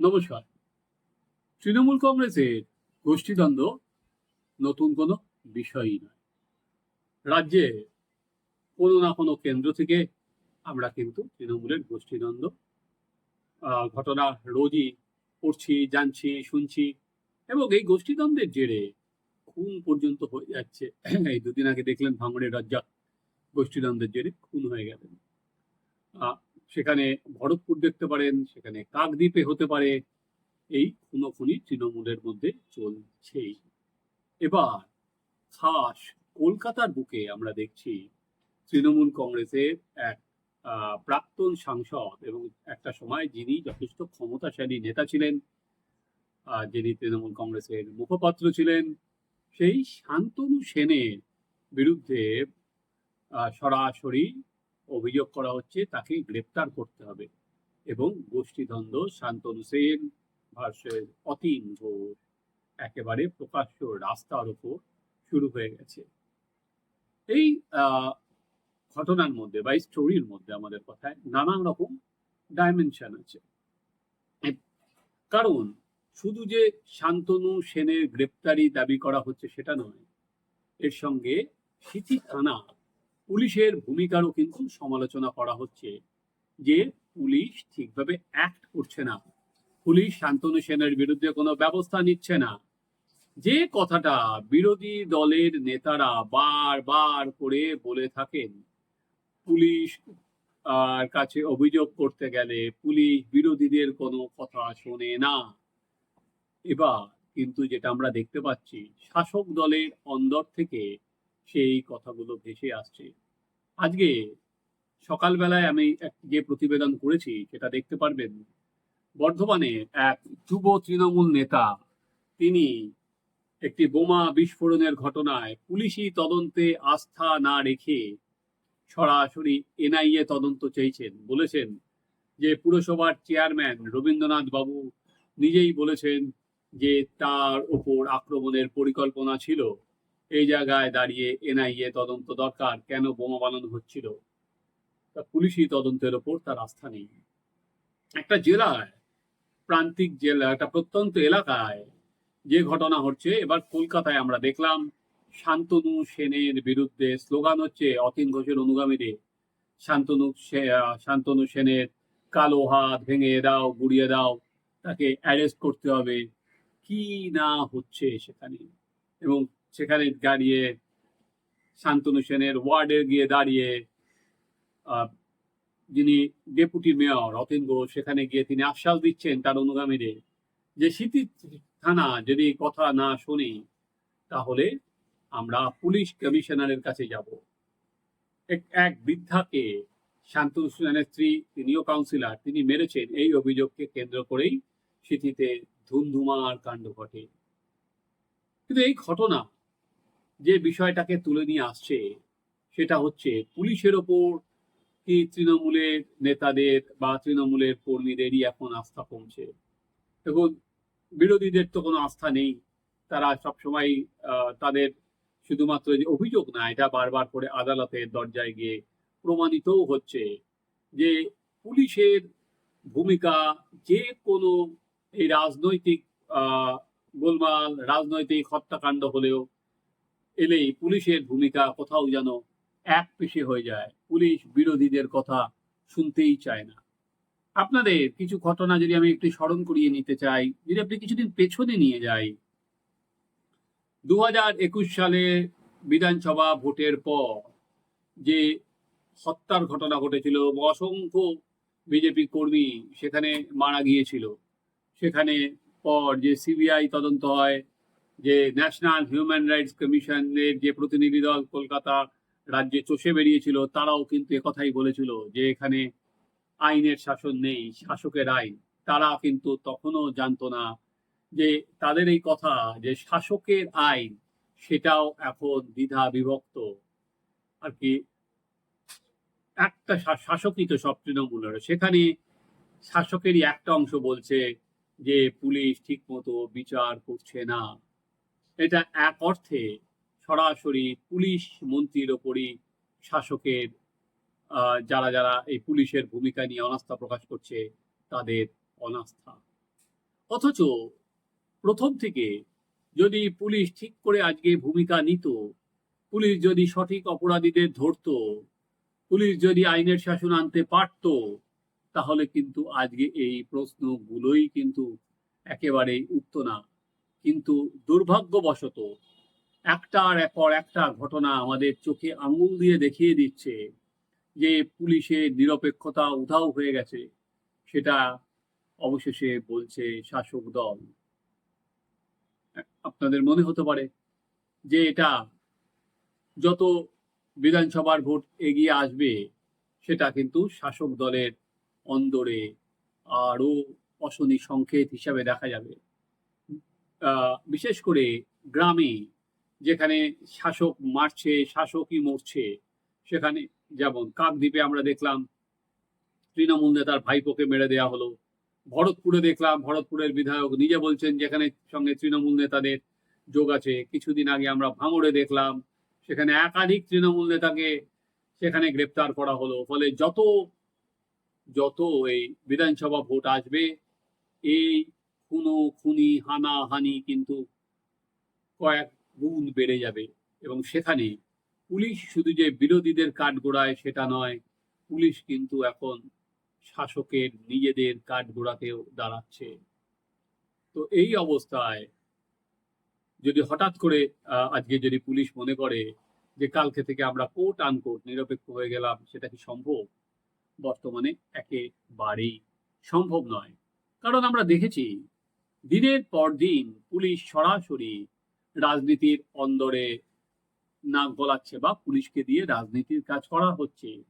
নমস্কার। তৃণমূল কংগ্রেসের গোষ্ঠীদ্বন্দ্ব নতুন কোনো বিষয়ই নয়। রাজ্যে কোনো না কোনো কেন্দ্র থেকে আমরা কিন্তু তৃণমূলের গোষ্ঠীদ্বন্দ্ব ঘটনা রোজই পড়ছি, জানছি, শুনছি এবং এই গোষ্ঠীদ্বন্দ্বের জেরে খুন পর্যন্ত হয়ে যাচ্ছে। এই দুদিন আগে দেখলেন ভাঙড়ের রাজ্জাক গোষ্ঠীদ্বন্দ্বের জেরে খুন হয়ে গেলেন। সেখানে ভরতপুর দেখতে পারেন, সেখানে কাকদ্বীপে হতে পারে। এই খুনোখুনি তৃণমূলের মধ্যে চলছেই। এবার খাস কলকাতার বুকে আমরা দেখছি তৃণমূল কংগ্রেসের এক প্রাক্তন সাংসদ এবং একটা সময় যিনি যথেষ্ট ক্ষমতাশালী নেতা ছিলেন যিনি তৃণমূল কংগ্রেসের মুখপাত্র ছিলেন, সেই শান্তনু সেনের বিরুদ্ধে সরাসরি অভিযোগ করা হচ্ছে তাকে গ্রেপ্তার করতে হবে। এবং গোষ্ঠীদ্বন্দ্ব, শান্তনু সেন ভার্সেস অতীন ঘোষ, একেবারে প্রকাশ্য রাস্তার ওপর শুরু হয়ে গেছে। এই ঘটনার মধ্যে বা স্টোরির মধ্যে আমাদের কথায় নানান রকম ডাইমেনশন আছে। কারণ শুধু যে শান্তনু সেনের গ্রেপ্তারি দাবি করা হচ্ছে সেটা নয়, এর সঙ্গে সিটি থানা পুলিশের ভূমিকারও কিন্তু সমালোচনা করা হচ্ছে যে পুলিশ ঠিকভাবে অ্যাক্ট করছে না। পুলিশ শান্তনু সেনের বিরুদ্ধে কোনো ব্যবস্থা নিচ্ছে না। যে কথাটা বিরোধী দলের নেতারা বারবার করে বলে থাকেন, পুলিশ আর কাছে অভিযোগ করতে গেলে পুলিশ বিরোধীদের কোনো কথা শোনে না। এবার কিন্তু যেটা আমরা দেখতে পাচ্ছি, শাসক দলের অন্দর থেকে সেই কথাগুলো ভেসে আসছে। আজকে সকালবেলায় আমি যে প্রতিবেদন করেছি, সেটা দেখতে পারবেন। বর্ধমানে এক যুব তৃণমূল নেতা, তিনি একটি বোমা বিস্ফোরণের ঘটনায় পুলিশি তদন্তে আস্থা না রেখে সরাসরি এনআইএ তদন্ত চেয়েছেন। বলেছেন যে পুরসভার চেয়ারম্যান রবীন্দ্রনাথ বাবু নিজেই বলেছেন যে তার ওপর আক্রমণের পরিকল্পনা ছিল। এই জায়গায় দাঁড়িয়ে এনআইএ তদন্ত দরকার, কেন বোমা বানানো হচ্ছিল? তা পুলিশি তদন্তের ওপর তার আস্থা নেই। একটা জেলায়, প্রান্তিক জেলা, একটা প্রত্যন্ত এলাকায় যে ঘটনা হচ্ছে এবার কলকাতায় আমরা দেখলাম, শান্তনু সেনের বিরুদ্ধে স্লোগান হচ্ছে, অতীন ঘোষের অনুগামীদের। শান্তনু শান্তনু সেনের কালো হাত ভেঙে দাও, গুড়িয়ে দাও, তাকে অ্যারেস্ট করতে হবে। কি না হচ্ছে সেখানে? এবং সেখানে দাঁড়িয়ে শান্তনু সেনের ওয়ার্ডে গিয়ে দাঁড়িয়ে যিনি ডেপুটি মেয়র অতীন ঘোষ, সেখানে গিয়ে তিনি আশ্বাস দিচ্ছেন তার অনুগামীদের। যে সিটি থানা যদি কথা না শুনি, তাহলে আমরা পুলিশ কমিশনারের কাছে যাব। এক এক বৃদ্ধাকে শান্তনু সেনের স্ত্রী, তিনিও কাউন্সিলর, তিনি মেরেছেন। এই অভিযোগকে কেন্দ্র করেই সিটিতে ধুমধুমার কাণ্ড ঘটে। কিন্তু এই ঘটনা যে বিষয়টাকে তুলে নিয়ে আসছে, সেটা হচ্ছে পুলিশের ওপর কি তৃণমূলের নেতাদের বা তৃণমূলের কর্মীদেরই এখন আস্থা কমছে। দেখুন, বিরোধীদের তো কোনো আস্থা নেই। তারা সবসময় তাদের শুধুমাত্র যে অভিযোগ না, এটা বারবার করে আদালতের দরজায় গিয়ে প্রমাণিতও হচ্ছে যে পুলিশের ভূমিকা যে কোনো এই রাজনৈতিক গোলমাল, রাজনৈতিক হত্যাকাণ্ড হলেও এলেই পুলিশের ভূমিকা কোথাও যেন এক পেশে হয়ে যায়। পুলিশ বিরোধীদের কথা শুনতেই চায় না। আপনাদের কিছু ঘটনা যদি আমি একটু স্মরণ করিয়ে নিতে চাই, যদি আপনি কিছুদিন পেছনে নিয়ে যাই। দু হাজার একুশ সালে বিধানসভা ভোটের পর যে হত্যার ঘটনা ঘটেছিল, অসংখ্য বিজেপি কর্মী সেখানে মারা গিয়েছিল। সেখানে পর যে সিবিআই তদন্ত হয় যে ন্যাশনাল হিউম্যান রাইটস কমিশনের যে প্রতিনিধি দল কলকাতা রাজ্যে চষে বেরিয়েছিল, তারাও কিন্তু একথাই বলেছিল যে এখানে আইনের শাসন নেই, শাসকের আইন। তারা কিন্তু তখনও জানতো না যে তাদের এই কথা যে শাসকের আইন, সেটাও এখন দ্বিধা বিভক্ত। আর কি, একটা শাসকই তো সব তৃণমূলের সেখানে শাসকেরই একটা অংশ বলছে যে পুলিশ ঠিক মতো বিচার করছে না। এটা এক অর্থে সরাসরি পুলিশ মন্ত্রীর ওপরই শাসকের যারা যারা এই পুলিশের ভূমিকা নিয়ে অনাস্থা প্রকাশ করছে, তাদের অনাস্থা। অথচ প্রথম থেকে যদি পুলিশ ঠিক করে আজকে ভূমিকা নিত, পুলিশ যদি সঠিক অপরাধীদের ধরতো, পুলিশ যদি আইনের শাসন আনতে পারত, তাহলে কিন্তু আজকে এই প্রশ্নগুলোই কিন্তু একেবারেই উঠত না। কিন্তু দুর্ভাগ্যবশত একটার পর একটা ঘটনা আমাদের চোখে আঙুল দিয়ে দেখিয়ে দিচ্ছে যে পুলিশের নিরপেক্ষতা উধাও হয়ে গেছে, সেটা অবশেষে বলছে শাসক দল। আপনাদের মনে হতে পারে যে এটা যত বিধানসভার ভোট এগিয়ে আসবে, সেটা কিন্তু শাসক দলের অন্দরে আরও অশনি সংকেত হিসাবে দেখা যাবে। বিশেষ করে গ্রামে যেখানে শাসক মারছে, শাসকই মরছে, সেখানে যেমন কাকদ্বীপে আমরা দেখলাম তৃণমূল নেতার ভাইপোকে মেরে দেওয়া হলো। ভরতপুরে দেখলাম, ভরতপুরের বিধায়ক নিজে বলছেন যেখানে সঙ্গে তৃণমূল নেতাদের যোগ আছে। কিছুদিন আগে আমরা ভাঙড়ে দেখলাম, সেখানে একাধিক তৃণমূল নেতাকে সেখানে গ্রেপ্তার করা হলো। ফলে যত যত এই বিধানসভা ভোট আসবে, এই খুনো, খুনি, হানা, হানি কিন্তু কয়েক গুণ বেড়ে যাবে। এবং সেখানে পুলিশ শুধু যে বিরোধীদের কাঠগোড়ায় সেটা নয়, পুলিশ কিন্তু এখন শাসকের নিজেদের কাঠগোড়াতেও দাঁড়াচ্ছে। তো এই অবস্থায় যদি হঠাৎ করে আজকে যদি পুলিশ মনে করে যে কালকে থেকে আমরা কোর্ট আনকোর্ট নিরপেক্ষ হয়ে গেলাম, সেটা কি সম্ভব? বর্তমানে একেবারেই সম্ভব নয়। কারণ আমরা দেখেছি দিনের পর দিন পুলিশ সরাসরি রাজনীতির অন্দরে নাক গলাচ্ছে বা পুলিশকে দিয়ে রাজনীতির কাজ করা হচ্ছে।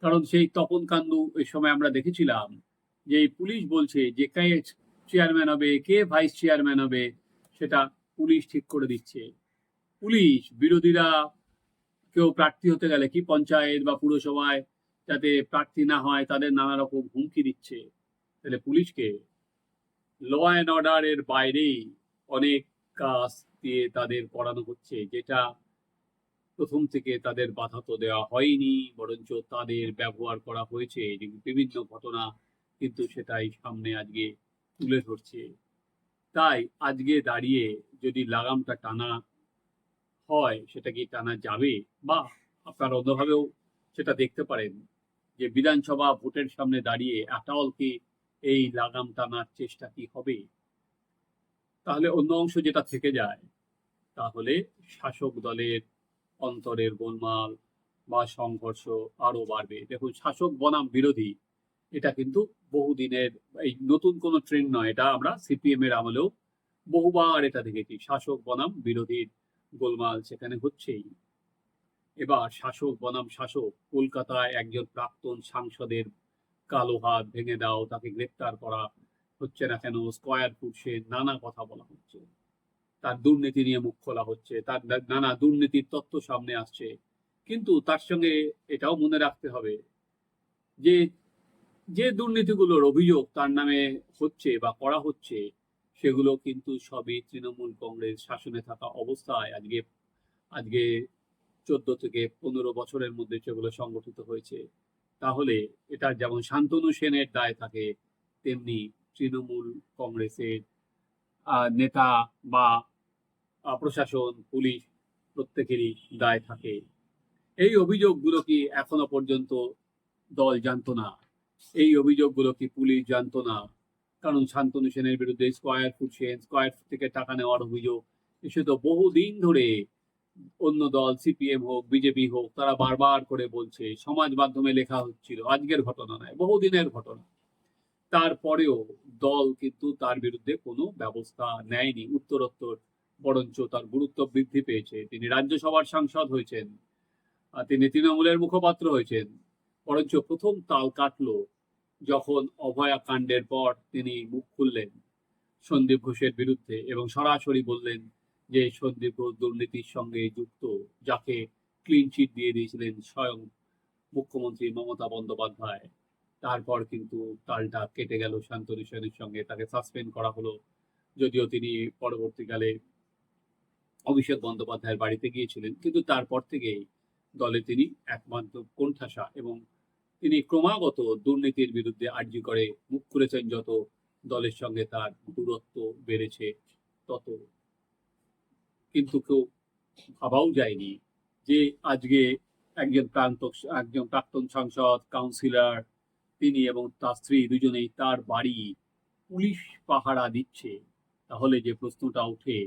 কারণ সেই তপন কান্দু ওই সময় আমরা দেখেছিলাম যে পুলিশ বলছে যে কে চেয়ারম্যান হবে, কে ভাইস চেয়ারম্যান হবে, সেটা পুলিশ ঠিক করে দিচ্ছে। পুলিশ বিরোধীরা কেউ প্রার্থী হতে গেলে কি পঞ্চায়েত বা পুরসভায় যাতে প্রার্থী না হয়, তাদের নানা রকম হুমকি দিচ্ছে। তাহলে পুলিশকে ল অ্যান্ড অর্ডারের বাইরেই অনেক কাজ দিয়ে তাদের করানো হচ্ছে, যেটা প্রথম থেকে তাদের বাধা তো দেওয়া হয়নি, বরঞ্চ তাদের ব্যবহার করা হয়েছে। বিভিন্ন ঘটনা কিন্তু সেটাই সামনে আজকে তুলে ধরছে। তাই আজকে দাঁড়িয়ে যদি লাগামটা টানা হয়, সেটা কি টানা যাবে? বা আপনারা অন্যভাবেও সেটা দেখতে পারেন যে বিধানসভা ভোটের সামনে দাঁড়িয়ে এটাও কি এই লাগাম টানার চেষ্টা কি হবে? তাহলে অন্য অংশ যেটা থেকে যায়, তাহলে শাসক দলের অন্তরের গোলমাল বা সংঘর্ষ আরও বাড়বে। দেখুন, শাসক বনাম বিরোধী, এটা কিন্তু বহুদিনের, এই নতুন কোনো ট্রেন্ড নয়, এটা আমরা সিপিএম এর আমলেও বহুবার এটা দেখেছি। শাসক বনাম বিরোধীর গোলমাল সেখানে হচ্ছেই। এবার শাসক বনাম শাসক, কলকাতায় একজন প্রাক্তন সাংসদের কালো হাত ভেঙে দাও, তাকে গ্রেপ্তার করা হচ্ছে না কেন? স্কয়ার ফুট সে নানা কথা বলা হচ্ছে। তার দুর্নীতি নিয়ে মুখ খোলা হচ্ছে, তার নানা দুর্নীতির তথ্য সামনে আসছে। কিন্তু তার সঙ্গে এটাও মনে রাখতে হবে যে যে দুর্নীতিগুলোর অভিযোগ তার নামে হচ্ছে বা করা হচ্ছে, সেগুলো কিন্তু সবই তৃণমূল কংগ্রেস শাসনে থাকা অবস্থায় আজকে আজকে চোদ্দ থেকে পনেরো বছরের মধ্যে সেগুলো সংগঠিত হয়েছে। তাহলে এটা যেমন শান্তনু সেনের দায় থাকে, তেমনি তৃণমূল কংগ্রেসের নেতা বা প্রশাসন, পুলিশ প্রত্যেকেরই দায় থাকে। এই অভিযোগগুলো কি এখনও পর্যন্ত দল জানতো না? এই অভিযোগগুলো কি পুলিশ জানতো না? কারণ শান্তনু সেনের বিরুদ্ধে square feet Sen square feet থেকে টাকা নেওয়ার অভিযোগ এসে তো বহুদিন ধরে অন্য দল, সিপিএম হোক, বিজেপি হোক, তারা বারবার করে বলছে, সমাজ মাধ্যমে লেখা হচ্ছিল, আজকের ঘটনা নয়, বহুদিনের ঘটনা। তারপরেও দল কিন্তু তার বিরুদ্ধে কোনো ব্যবস্থা নেয়নি। উত্তরোত্তর, বরঞ্চ তার গুরুত্ব বৃদ্ধি পেয়েছে। তিনি রাজ্যসভার সাংসদ হয়েছেন তিনি তৃণমূলের মুখপাত্র হয়েছেন। বরঞ্চ প্রথম তাল কাটলো যখন অভয়া কাণ্ডের পর তিনি মুখ খুললেন সন্দীপ ঘোষের বিরুদ্ধে এবং সরাসরি বললেন যে সন্দীপ ঘোষ দুর্নীতির সঙ্গে যুক্ত, যাকে ক্লিন চিট দিয়ে দিয়েছিলেন স্বয়ং মুখ্যমন্ত্রী মমতা বন্দ্যোপাধ্যায়। তারপর কিন্তু তালটা কেটে গেল শান্তনু সেনের সঙ্গে, তাকে সাসপেন্ড করা হলো। যদিও তিনি পরবর্তীকালে অভিষেক বন্দ্যোপাধ্যায়ের বাড়িতে গিয়েছিলেন, কিন্তু তারপর থেকেই দলে তিনি একমাত্র কোণঠাসা এবং তিনি ক্রমাগত দুর্নীতির বিরুদ্ধে আর্জি করে মুখ খুলেছেন, যত দলের সঙ্গে তার দূরত্ব বেড়েছে তত কিন্তু কেউ ভাবাও যায়নি যে আজকে একজন প্রান্ত একজন প্রাক্তন সাংসদ কাউন্সিলর তিনি এবং তার স্ত্রী দুজনেই তার বাড়ি পুলিশ পাহারা দিচ্ছে। তাহলে যে প্রশ্নটা ওঠে,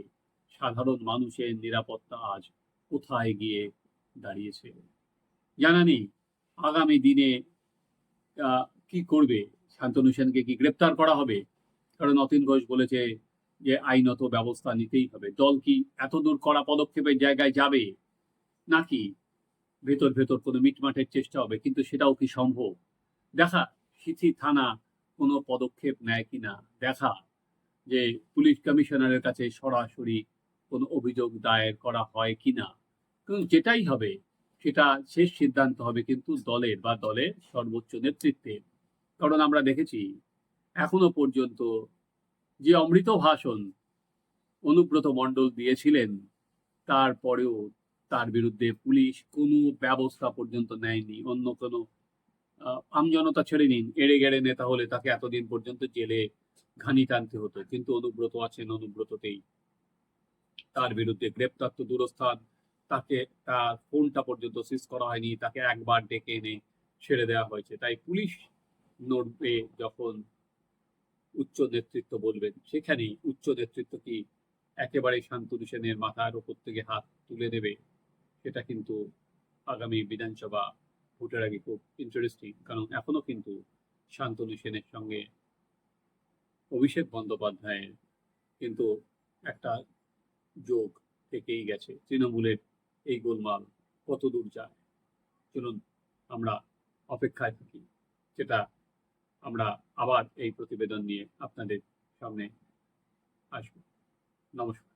সাধারণ মানুষের নিরাপত্তা আজ কোথায় গিয়ে দাঁড়িয়েছে? জানা নেই, আগামী দিনে কি করবে? শান্তনু সেনকে কি গ্রেপ্তার করা হবে? কারণ অতীন ঘোষ বলেছে যে আইনত ব্যবস্থা নিতেই হবে। দল কি এত দূর করা পদক্ষেপের জায়গায় যাবে? নাকি ভেতর ভেতর কোনো মিটমাটের চেষ্টা হবে? কিন্তু সেটাও কি সম্ভব? দেখা সিথি থানা কোনো পদক্ষেপ নেয় কিনা দেখা, যে পুলিশ কমিশনারের কাছে সরাসরি কোনো অভিযোগ দায়ের করা হয় কিনা কিন্তু যেটাই হবে, সেটা শেষ সিদ্ধান্ত হবে কিন্তু দলের বা দলের সর্বোচ্চ নেতৃত্বের। কারণ আমরা দেখেছি, এখনও পর্যন্ত যে অমৃত ভাষণ অনুব্রত মণ্ডল দিয়েছিলেন, তারপরেও তার বিরুদ্ধে পুলিশ কোনো ব্যবস্থা পর্যন্ত নেয়নি। অন্য কোনো আমজনতা ছেড়ে নিন, এড়ে গেড়ে নেতা হলে তাকে এতদিন পর্যন্ত জেলে ঘানি টানতে হতো। কিন্তু অনুব্রত আছেন, অনুব্রততেই। তার বিরুদ্ধে গ্রেপ্তার তো দূরস্থান। তাকে, তার ফোনটা পর্যন্ত সিজ করা হয়নি। তাকে একবার ডেকে এনে ছেড়ে দেওয়া হয়েছে। তাই পুলিশ নড়বে যখন উচ্চ নেতৃত্ব বলবেন। সেখানেই উচ্চ নেতৃত্ব কি একেবারে শান্তনু সেনের মাথার উপর থেকে হাত তুলে দেবে সেটা কিন্তু আগামী বিধানসভা ভোটের আগে খুব ইন্টারেস্টিং কারণ এখনও কিন্তু শান্তনু সেনের সঙ্গে অভিষেক বন্দ্যোপাধ্যায়ের কিন্তু একটা যোগ থেকেই গেছে। তৃণমূলের এই গোলমাল কত দূর যায়? চলুন, আমরা অপেক্ষায় থাকি। সেটা আমরা আবার এই প্রতিবেদন নিয়ে আপনাদের সামনে আসব। নমস্কার।